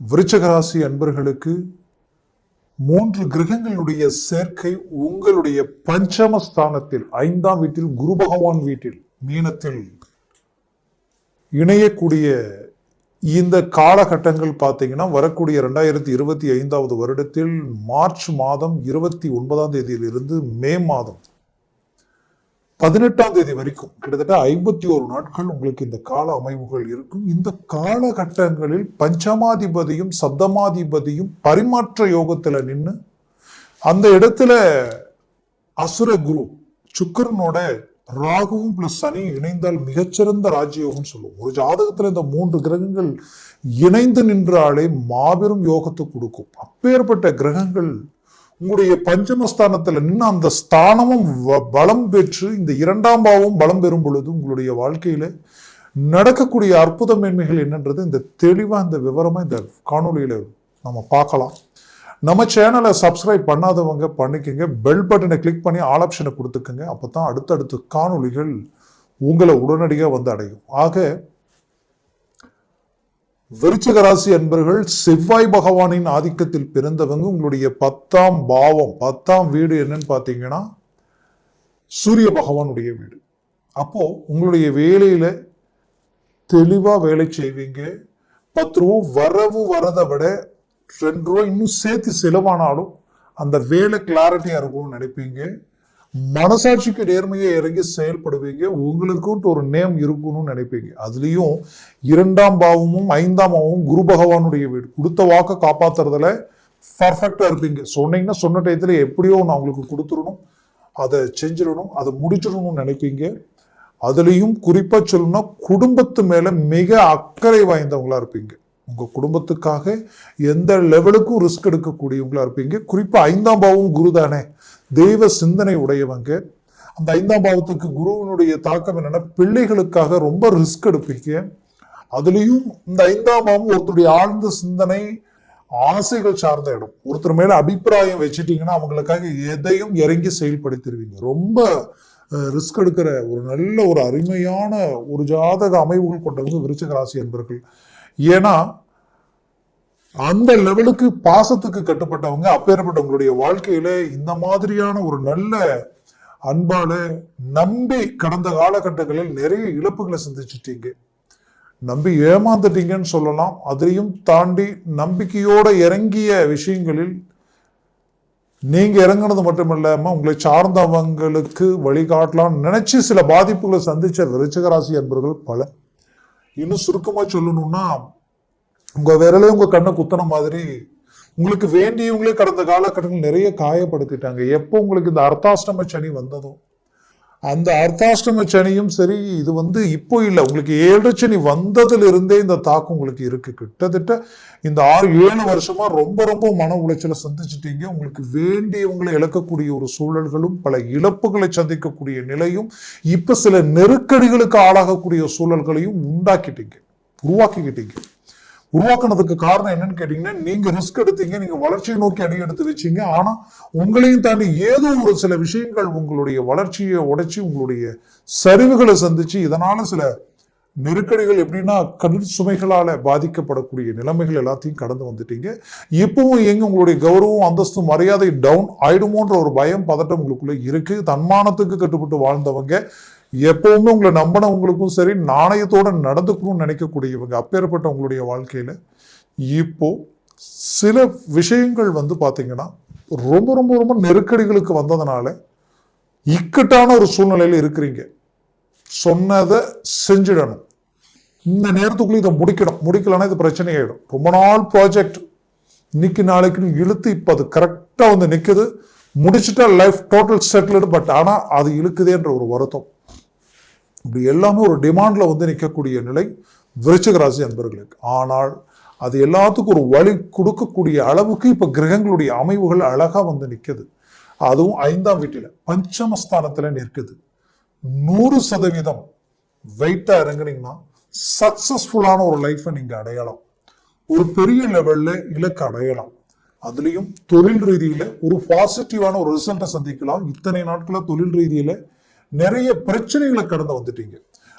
விருச்சகராசி அன்பர்களுக்கு மூன்று கிரகங்களுடைய சேர்க்கை உங்களுடைய பஞ்சம ஸ்தானத்தில் ஐந்தாம் வீட்டில் குரு பகவான் வீட்டில் மீனத்தில் இணையக்கூடிய இந்த காலகட்டங்கள் பார்த்தீங்கன்னா வரக்கூடிய ரெண்டாயிரத்தி இருபத்தி ஐந்தாவது வருடத்தில் மார்ச் மாதம் இருபத்தி ஒன்பதாம் தேதியிலிருந்து மே மாதம் பதினெட்டாம் தேதி வரைக்கும் கிட்டத்தட்ட ஐம்பத்தி ஒரு நாட்கள் உங்களுக்கு இந்த கால அமைவுகள் இருக்கும். இந்த காலகட்டங்களில் பஞ்சமாதிபதியும் சப்தமாதிபதியும் பரிமாற்ற யோகத்தில் நின்று அந்த இடத்துல அசுர குரு சுக்கரனோட ராகுவும் பிளஸ் சனி இணைந்தால் மிகச்சிறந்த ராஜயோகம் சொல்லுவோம். ஒரு ஜாதகத்துல இந்த மூன்று கிரகங்கள் இணைந்து நின்றாலே மாபெரும் யோகத்தை கொடுக்கும். அப்பேற்பட்ட கிரகங்கள் உங்களுடைய பஞ்சமஸ்தானத்தில் நின்று அந்த ஸ்தானமும் வ- பலம் பெற்று இந்த இரண்டாம் பாவம் பலம் பெறும் பொழுது உங்களுடைய வாழ்க்கையில் நடக்கக்கூடிய அற்புத மேன்மைகள் என்னன்றது இந்த தெளிவாக இந்த விவரமாக இந்த காணொலியில் நம்ம பார்க்கலாம். நம்ம சேனலை சப்ஸ்கிரைப் பண்ணாதவங்க பண்ணிக்கோங்க. பெல் பட்டனை கிளிக் பண்ணி ஆல் ஆப்ஷனை கொடுத்துக்கோங்க. அப்போ தான் அடுத்தடுத்து காணொளிகள் உங்களை உடனடியாக வந்து அடையும். ஆக விருச்சிக ராசி அன்பர்கள் செவ்வாய் பகவானின் ஆதிக்கத்தில் பிறந்தவங்க உங்களுடைய பத்தாம் பாவம் பத்தாம் வீடு என்னன்னு பார்த்தீங்கன்னா சூரிய பகவானுடைய வீடு. அப்போ உங்களுடைய வேலையில தெளிவா வேலை செய்வீங்க. பத்து ரூபா வரவு வரதை விட ரெண்டு ரூபா இன்னும் சேர்த்து செலவானாலும் அந்த வேலை கிளாரிட்டியா இருக்கும்னு நினைப்பீங்க. மனசாட்சிக்கு நேர்மையை இறங்கி செயல்படுவீங்க. உங்களுக்குன்ட்டு ஒரு நேம் இருக்கணும்னு நினைப்பீங்க. அதுலேயும் இரண்டாம் பாவமும் ஐந்தாம் பாவமும் குரு பகவானுடைய வீடு. கொடுத்த வாக்க காப்பாத்துறதுல பர்ஃபெக்டாக இருப்பீங்க. சொன்னீங்கன்னா சொன்ன டயத்தில் எப்படியோ நான் உங்களுக்கு கொடுத்துடணும். அதை செஞ்சிடணும். அதை முடிச்சிடணும்னு நினைப்பீங்க. அதுலேயும் குறிப்பாக சொல்லணும்னா குடும்பத்து மேலே மிக அக்கறை வாய்ந்தவங்களா இருப்பீங்க. உங்க குடும்பத்துக்காக எந்த லெவலுக்கும் ரிஸ்க் எடுக்கக்கூடியவங்களா இருப்பீங்க? குறிப்பா ஐந்தாம் பாவம் குரு தானே. தெய்வ சிந்தனை உடையவங்க. அந்த ஐந்தாம் பாவத்துக்கு குருவினுடைய தாக்கம் என்னன்னா பிள்ளைகளுக்காக ரொம்ப ரிஸ்க் எடுப்பீங்க. அதுலேயும் இந்த ஐந்தாம் பாவம் ஒருத்தருடைய ஆழ்ந்த சிந்தனை ஆசைகள் சார்ந்த இடம். ஒருத்தர் மேல அபிப்பிராயம் வச்சுட்டீங்கன்னா அவங்களுக்காக எதையும் இறங்கி செயல்படுத்திடுவீங்க. ரொம்ப ரிஸ்க் எடுக்கிற ஒரு நல்ல ஒரு அருமையான ஒரு ஜாதக அமைவுகள் கொண்டவங்க விருச்சக ராசி என்பர்கள் ஏன்னா அந்த லெவலுக்கு பாசத்துக்கு கட்டுப்பட்டவங்க அப்பேற்பட்டவங்களுடைய வாழ்க்கையில இந்த மாதிரியான ஒரு நல்ல அன்பால நம்பி கடந்த காலகட்டங்களில் நிறைய இழப்புகளை சந்திச்சிட்டீங்க. நம்பி ஏமாந்துட்டீங்கன்னு சொல்லலாம். அதையும் தாண்டி நம்பிக்கையோட இறங்கிய விஷயங்களில் நீங்க இறங்குனது மட்டும் இல்லாம உங்களை சார்ந்தவங்களுக்கு வழிகாட்டலாம்னு நினைச்சு சில பாதிப்புகளை சந்திச்ச ரிச்சகராசி என்பவர்கள் பல. இன்னும் சுருக்கமா சொல்லணும்னா உங்க விரலே உங்க கண்ணை குத்தன மாதிரி உங்களுக்கு வேண்டியவங்களே கடந்த காலகட்டங்கள் நிறைய காயப்படுத்திட்டாங்க. எப்போ உங்களுக்கு இந்த அர்த்தாஷ்டம சனி வந்ததும் அந்த அர்த்தாஷ்டம சனியும் சரி இது வந்து இப்போ இல்லை. உங்களுக்கு ஏழு சனி வந்ததுலேருந்தே இந்த தாக்கம் உங்களுக்கு இருக்கு. கிட்டத்தட்ட இந்த ஆறு ஏழு வருஷமா ரொம்ப ரொம்ப மன உளைச்சலை சந்திச்சிட்டீங்க. உங்களுக்கு வேண்டியவங்களை இழக்கக்கூடிய ஒரு சூழல்களும் பல இழப்புகளை சந்திக்கக்கூடிய நிலையும் இப்போ சில நெருக்கடிகளுக்கு ஆளாகக்கூடிய சூழல்களையும் உண்டாக்கிட்டீங்க. உருவாக்கிக்கிட்டீங்க. உருவாக்குனதுக்கு காரணம் என்னன்னு கேட்டீங்கன்னா நீங்க ரிஸ்க் எடுத்தீங்க நீங்க வளர்ச்சியை நோக்கி அடி எடுத்து வச்சீங்க. ஆனா உங்களையும் தாண்டி ஏதோ ஒரு சில விஷயங்கள் உங்களுடைய வளர்ச்சியை உடைச்சி உங்களுடைய சரிவுகளை சந்திச்சு இதனால சில நெருக்கடிகள் எப்படின்னா கடன் சுமைகளால பாதிக்கப்படக்கூடிய நிலைமைகள் எல்லாத்தையும் கடந்து வந்துட்டீங்க. இப்பவும் எங்க உங்களுடைய கௌரவம் அந்தஸ்து மரியாதை டவுன் ஆயிடுமோன்ற ஒரு பயம் பதட்டம் உங்களுக்குள்ள இருக்கு. தன்மானத்துக்கு கட்டுப்பட்டு வாழ்ந்தவங்க எப்பவுமே உங்களை நம்பினவங்களுக்கும் சரி நாணயத்தோடு நடந்துக்கணும்னு நினைக்கக்கூடியவங்க அப்பேற்பட்ட உங்களுடைய வாழ்க்கையில் இப்போது சில விஷயங்கள் வந்து பார்த்திங்கன்னா ரொம்ப ரொம்ப ரொம்ப நெருக்கடிகளுக்கு வந்ததுனால இக்கட்டான ஒரு சூழ்நிலையில் இருக்கிறீங்க. சொன்னதை செஞ்சிடணும். இந்த நேரத்துக்குள்ளே இதை முடிக்கணும். முடிக்கலன்னா இது பிரச்சனை ஆகிடும் ரொம்ப நாள் ப்ராஜெக்ட் இன்னைக்கு நாளைக்குன்னு இழுத்து இப்போ அது கரெக்டாக வந்து நிற்குது முடிச்சுட்டா லைஃப் டோட்டல் செட்டில்டு பட் ஆனால் அது இழுக்குதேன்ற ஒரு வருத்தம். இப்படி எல்லாமே ஒரு டிமாண்டில் வந்து நிற்கக்கூடிய நிலை விருச்சகராசி அன்பர்களுக்கு. ஆனால் அது எல்லாத்துக்கும் ஒரு வழி கொடுக்கக்கூடிய அளவுக்கு இப்போ கிரகங்களுடைய அமைவுகள் அழகாக வந்து நிற்குது அதுவும் ஐந்தாம் வீட்டில் பஞ்சமஸ்தானத்தில் நிற்குது. நூறு சதவீதம் வெயிட்டாக இறங்குனீங்கன்னா சக்சஸ்ஃபுல்லான ஒரு லைஃப்பை நீங்கள் அடையலாம். ஒரு பெரிய லெவல்ல இலக்கு அடையலாம். அதுலேயும் தொழில் ரீதியில் ஒரு பாசிட்டிவான ஒரு ரிசல்ட்டை சந்திக்கலாம். இத்தனை நாட்களில் தொழில் ரீதியில் நிறைய பிரச்சனைகளை கடந்து வந்துட்டீங்க.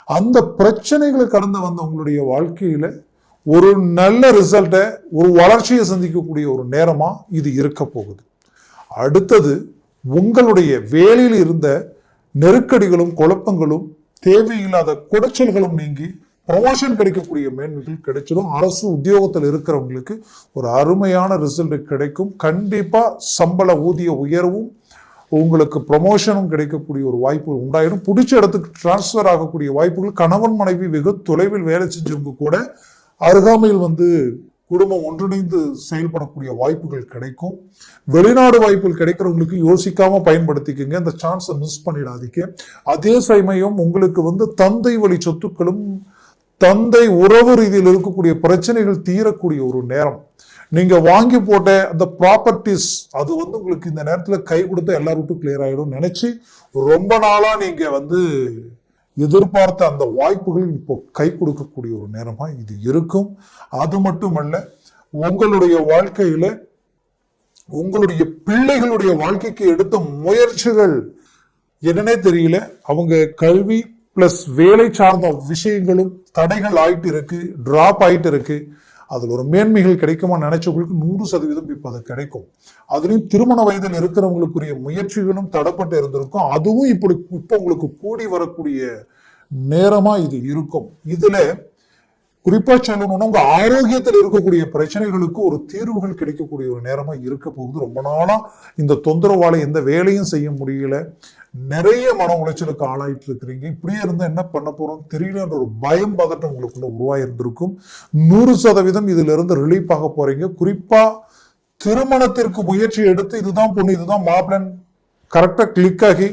அந்த பிரச்சனைகளை கடந்து வந்த உங்களுடைய வாழ்க்கையில ஒரு நல்ல ரிசல்ட்டை ஒரு வளர்ச்சியை சந்திக்கக்கூடிய ஒரு நேரமாக இது இருக்க போகுது. அடுத்தது உங்களுடைய வேலையில் இருந்த நெருக்கடிகளும் குழப்பங்களும் தேவையில்லாத குடைச்சல்களும் நீங்கி ப்ரொமோஷன் கிடைக்கக்கூடிய மேன்மைகள் கிடைச்சிடும். அரசு உத்தியோகத்தில் இருக்கிறவங்களுக்கு ஒரு அருமையான ரிசல்ட் கிடைக்கும். கண்டிப்பாக சம்பள ஊதிய உயர்வும் உங்களுக்கு ப்ரொமோஷனும் கிடைக்கக்கூடிய ஒரு வாய்ப்பு உண்டாயிடும் பிடிச்ச இடத்துக்கு டிரான்ஸ்ஃபர் ஆகக்கூடிய வாய்ப்புகள் கணவன் மனைவி வெகு தொலைவில் வேலை செஞ்சவங்க கூட அருகாமையில் வந்து குடும்பம் ஒன்றிணைந்து செயல்படக்கூடிய வாய்ப்புகள் கிடைக்கும். வெளிநாடு வாய்ப்புகள் கிடைக்கிறவங்களுக்கு யோசிக்காம பயன்படுத்திக்கங்க. அந்த சான்ஸை மிஸ் பண்ணிடாதீங்க. அதே சமயம் உங்களுக்கு வந்து தந்தை வழி சொத்துக்களும் தந்தை உறவு ரீதியில் இருக்கக்கூடிய பிரச்சனைகள் தீரக்கூடிய ஒரு நேரம். நீங்க வாங்கி போட்ட அந்த ப்ராப்பர்ட்டிஸ் அது வந்து உங்களுக்கு இந்த நேரத்தில் கை கொடுத்தா எல்லா ரூட்டும் கிளியர் ஆகிடும் நினைச்சு ரொம்ப நாளா நீங்க வந்து எதிர்பார்த்த அந்த வாய்ப்புகள் இப்போ கை கொடுக்கக்கூடிய ஒரு நேரமா இது இருக்கும். அது மட்டுமல்ல உங்களுடைய வாழ்க்கையில உங்களுடைய பிள்ளைகளுடைய வாழ்க்கைக்கு எடுத்த முயற்சிகள் என்னன்னே தெரியல. அவங்க கல்வி பிளஸ் வேலை சார்ந்த விஷயங்களும் தடைகள் ஆயிட்டு இருக்கு டிராப் ஆயிட்டு இருக்கு. அதில் ஒரு மேன்மைகள் கிடைக்குமா நினைச்சவங்களுக்கு நூறு சதவீதம் இப்போ அது கிடைக்கும். அதுலேயும் திருமண வயதில் இருக்கிறவங்களுக்குரிய முயற்சிகளும் தடப்பட்டு இருந்திருக்கும். அதுவும் இப்படி இப்போ உங்களுக்கு கூடி வரக்கூடிய நேரமா இது இருக்கும். இதுல குறிப்பா சொல்லணும்னா உங்க ஆரோக்கியத்தில் இருக்கக்கூடிய பிரச்சனைகளுக்கு ஒரு தீர்வுகள் கிடைக்கக்கூடிய ஒரு நேரமா இருக்க போகுது. ரொம்ப நாளா இந்த தொந்தரவால எந்த வேலையும் செய்ய முடியல. நிறைய மன உளைச்சலுக்கு ஆளாயிட்டு இருக்கிறீங்க இப்படியே இருந்தா என்ன பண்ண போறோம் தெரியலன்ற ஒரு பயம் பதட்டம் உங்களுக்குள்ள உருவாயிருந்திருக்கும். நூறு சதவீதம் இதுல இருந்து ரிலீஃப் ஆக போறீங்க. குறிப்பா திருமணத்திற்கு முயற்சி எடுத்து இதுதான் பொண்ணு இதுதான் மாப்பிளன் கரெக்டா கிளிக் ஆகி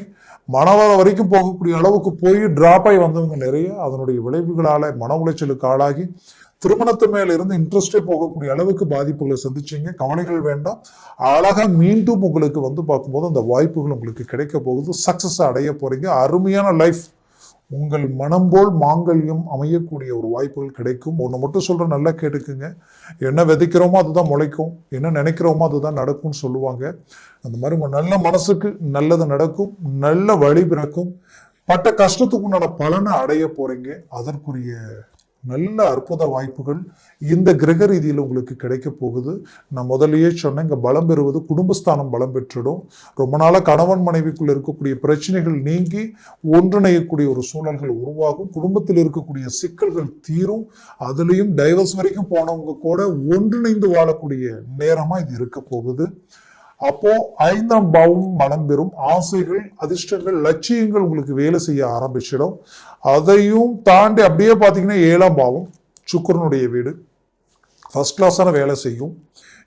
மனவர வரைக்கும் போகக்கூடிய அளவுக்கு போய் டிராப் ஆகி வந்தவங்க நிறைய. அதனுடைய விளைவுகளால மன உளைச்சலுக்கு ஆளாகி திருமணத்து மேல இருந்து இன்ட்ரெஸ்டே போகக்கூடிய அளவுக்கு பாதிப்புகளை சந்திச்சீங்க. கவலைகள் வேண்டாம். அழகா மீண்டும் உங்களுக்கு வந்து பார்க்கும்போது அந்த வாய்ப்புகள் உங்களுக்கு கிடைக்க போகுது. சக்சஸ் அடைய போறீங்க. அருமையான லைஃப் உங்கள் மனம் போல் மாங்கல்யம் அமையக்கூடிய ஒரு வாய்ப்புகள் கிடைக்கும். ஒன்று மட்டும் சொல்கிறேன் நல்லா கேட்டுக்குங்க. என்ன விதைக்கிறோமோ அதுதான் முளைக்கும். என்ன நினைக்கிறோமோ அதுதான் நடக்கும்னு சொல்லுவாங்க. அந்த மாதிரி உங்கள் நல்ல மனசுக்கு நல்லது நடக்கும். நல்ல வழி பிறக்கும். பட்ட கஷ்டத்துக்கு உண்டான பலனை அடைய போகிறீங்க அதற்குரிய நல்ல அற்புத வாய்ப்புகள் இந்த கிரக ரீதியில் உங்களுக்கு கிடைக்க போகுது. நான் முதலையே சொன்னேன் இங்கே பலம் பெறுவது குடும்பஸ்தானம் பலம் பெற்றுடும். ரொம்ப நாளாக கணவன் மனைவிக்குள் இருக்கக்கூடிய பிரச்சனைகள் நீங்கி ஒன்றிணையக்கூடிய ஒரு சூழல்கள் உருவாகும். குடும்பத்தில் இருக்கக்கூடிய சிக்கல்கள் தீரும். அதுலேயும் டைவர்ஸ் வரைக்கும் போனவங்க கூட ஒன்றிணைந்து வாழக்கூடிய நேரமாக இது இருக்க போகுது. அப்போ ஐந்தாம் பாவம் மனம் பெறும். ஆசைகள் அதிர்ஷ்டங்கள் லட்சியங்கள் உங்களுக்கு வேலை செய்ய ஆரம்பிச்சிடும். அதையும் தாண்டி அப்படியே பார்த்தீங்கன்னா ஏழாம் பாவம் சுக்கரனுடைய வீடு. ஃபர்ஸ்ட் கிளாஸான வேலை செய்யும்.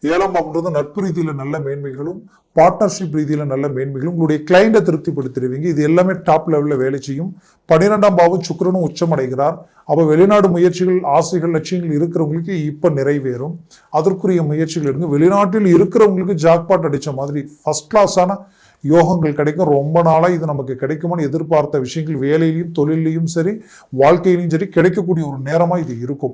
ஏழாம் பாவம்ன்றது நட்பு ரீதியில் நல்ல மேன்மைகளும் பார்ட்னர்ஷிப் ரீதியில் நல்ல மேன்மைகளும் உங்களுடைய கிளைண்ட்டை திருப்திப்படுத்திடுவீங்க. இது எல்லாமே டாப் லெவலில் வேலை செய்யும். பன்னிரெண்டாம் பாவம் சுக்கிரனும் உச்சமடைகிறார். அப்போ வெளிநாடு முயற்சிகள் ஆசைகள் லட்சியங்கள் இருக்கிறவங்களுக்கு இப்போ நிறைவேறும். அதற்குரிய முயற்சிகள் எடுங்க. வெளிநாட்டில் இருக்கிறவங்களுக்கு ஜாக்பாட் அடித்த மாதிரி ஃபஸ்ட் கிளாஸான யோகங்கள் கிடைக்கும். ரொம்ப நாளாக இது நமக்கு கிடைக்குமான்னு எதிர்பார்த்த விஷயங்கள் வேலையிலையும் தொழிலையும் சரி வாழ்க்கையிலையும் சரி கிடைக்கக்கூடிய ஒரு நேரமாக இது இருக்கும்.